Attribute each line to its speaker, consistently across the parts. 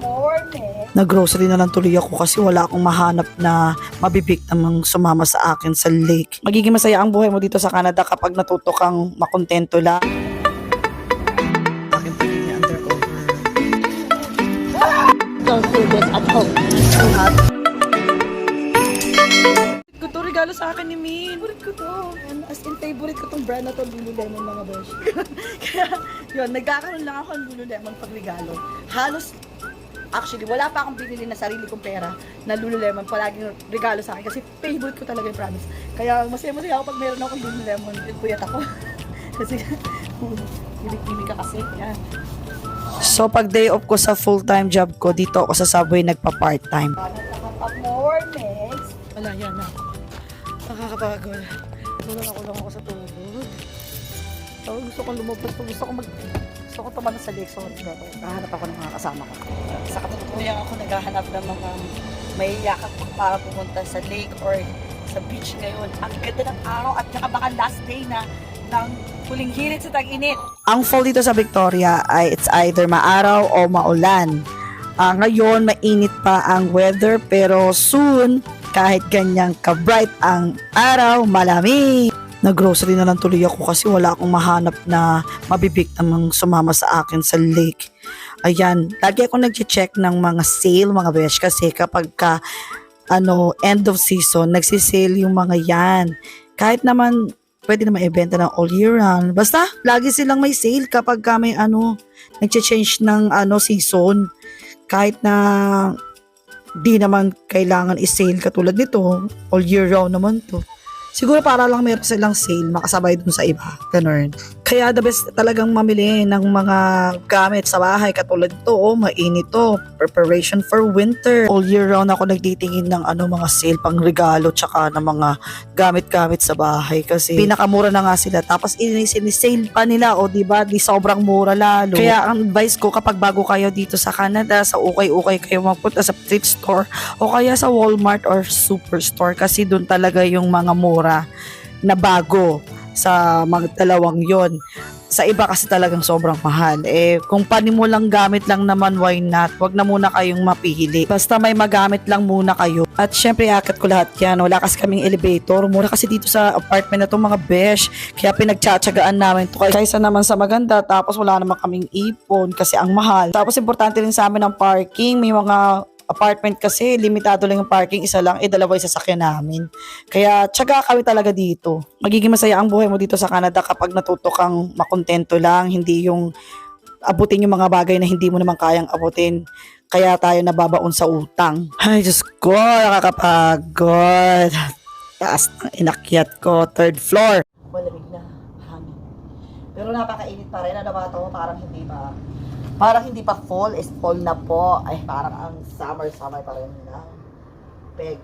Speaker 1: morning.
Speaker 2: Nag-grocery na lang tuloy ako kasi wala akong mahanap na mabibig namang sumama sa akin sa lake. Magiging masaya ang buhay mo dito sa Canada kapag natuto kang makontento lang. Aking pagiging undercover.
Speaker 1: Don't do this at home.
Speaker 2: ko to, regalo sa akin ni Min. Favorite ko to. As in, favorite ko tong brand na to, Lululemon mga besh. Kaya, yun, nagkakaroon lang ako ng Lululemon pag regalo. Halos, actually, wala pa akong binili na sarili kong pera na Lululemon. Palaging regalo sa akin kasi favorite ko talaga yung promise. Kaya, masaya-masaya ako pag meron akong Lululemon. Puyat ako. kasi, kilig-kilig ka kasi. Yan. So, pag day off ko sa full-time job ko, dito ako sa Subway nagpa-part-time.
Speaker 1: morning.
Speaker 2: Wala, yan na. Nakakapagod. Tulog ako lang ako sa tuhod. So, gusto kong lumabas. Gusto ko mag... Gusto ko tumano sa lake. So, nakahanap ako ng mga kasama ko. Sa katutuyan ako naghahanap ng mga may yakap para pumunta sa lake or sa beach ngayon. Ang ganda ng araw at saka baka last day na ng huling hirit sa tag-init. Ang fall dito sa Victoria ay it's either maaraw o maulan. Ah, ngayon, mainit pa ang weather pero soon, kahit ganyang ka-bright ang araw, malamig. Nag-grocery na lang tuloy ako kasi wala akong mahanap na mabibig namang sumama sa akin sa lake. Ayan, lagi ako nag-check ng mga sale, mga besh, kasi kapag ka, ano, end of season, nagsisale yung mga yan. Kahit naman, pwede naman ibenta ng all year round. Basta, lagi silang may sale kapag ka may ano, nag-change ng ano, season. Kahit na di naman kailangan i-sale katulad nito. All year round naman to. Siguro para lang meron silang sale, makasabay dun sa iba. Ganun. Kaya the best talagang mamili ng mga gamit sa bahay katulad ito, oh, mainit to. Preparation for winter. All year round ako nagtitingin ng ano mga sale pang regalo tsaka ng mga gamit-gamit sa bahay kasi pinakamura na nga sila. Tapos ini-sale pa nila o di ba di sobrang mura lalo. Kaya ang advice ko kapag bago kayo dito sa Canada, sa ukay-ukay kayo magpunta sa thrift store o kaya sa Walmart or Superstore kasi doon talaga yung mga mura na bago sa mga dalawang yon. Sa iba kasi talagang sobrang mahal. Eh, kung mo lang gamit lang naman, why not? Huwag na muna kayong mapili. Basta may magamit lang muna kayo. At syempre, akat ko lahat yan. Wala kasi kaming elevator. Mura kasi dito sa apartment na to mga besh. Kaya pinagtsatsagaan namin to. Kaysa naman sa maganda, tapos wala naman kaming ipon kasi ang mahal. Tapos importante rin sa amin ang parking. May mga apartment kasi limitado lang yung parking, isa lang, eh dalawa yung sasakyan namin. Kaya tsaga kami talaga dito. Magiging masaya ang buhay mo dito sa Canada kapag natuto kang makontento lang, hindi yung abutin yung mga bagay na hindi mo naman kayang abutin. Kaya tayo nababaon sa utang. Ay, Diyos ko, nakakapagod. Taas ng inakyat ko, third floor. Malamig na, hangin. Pero napakainit pa rin. Ano ba ito? Parang hindi pa Parang hindi pa fall is fall na po. Ay, parang ang summer-summer pa rin na. Peg.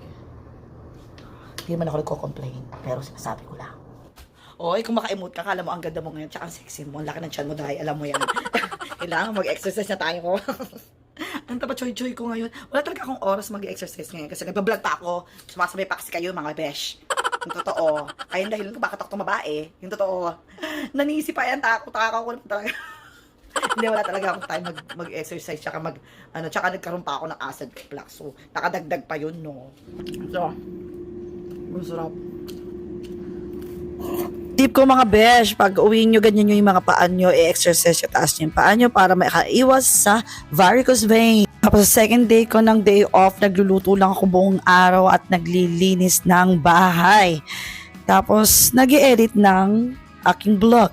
Speaker 2: Hindi naman ako nagko-complain. Pero sinasabi ko lang. Oy, kung maka-emote ka, kala mo ang ganda mo ngayon, tsaka ang sexy mo, ang laki ng tiyan mo dahil, alam mo yan. Kailangan mag-exercise na tayo ko. ang tapa choy-choy ko ngayon. Wala talaga akong oras mag-exercise ngayon kasi nagbablog pa ako. Sumasabay pa kasi kayo, mga besh. Yung totoo. Ayun dahil ko bakit ako tumabae. Yung totoo. Nanisip pa yan, takot, takot ko lang talaga. Hindi, wala talaga akong time mag, mag-exercise, tsaka mag, ano, tsaka nagkaroon pa ako ng acid reflux. So, nakadagdag pa yun, no? So, masarap. Tip ko mga besh, pag uwi nyo, ganyan yung mga paan nyo, i-exercise yung taas nyo yung paan nyo para makaiwas sa varicose vein. Tapos sa second day ko ng day off, nagluluto lang ako buong araw at naglilinis ng bahay. Tapos, nag edit ng aking vlog.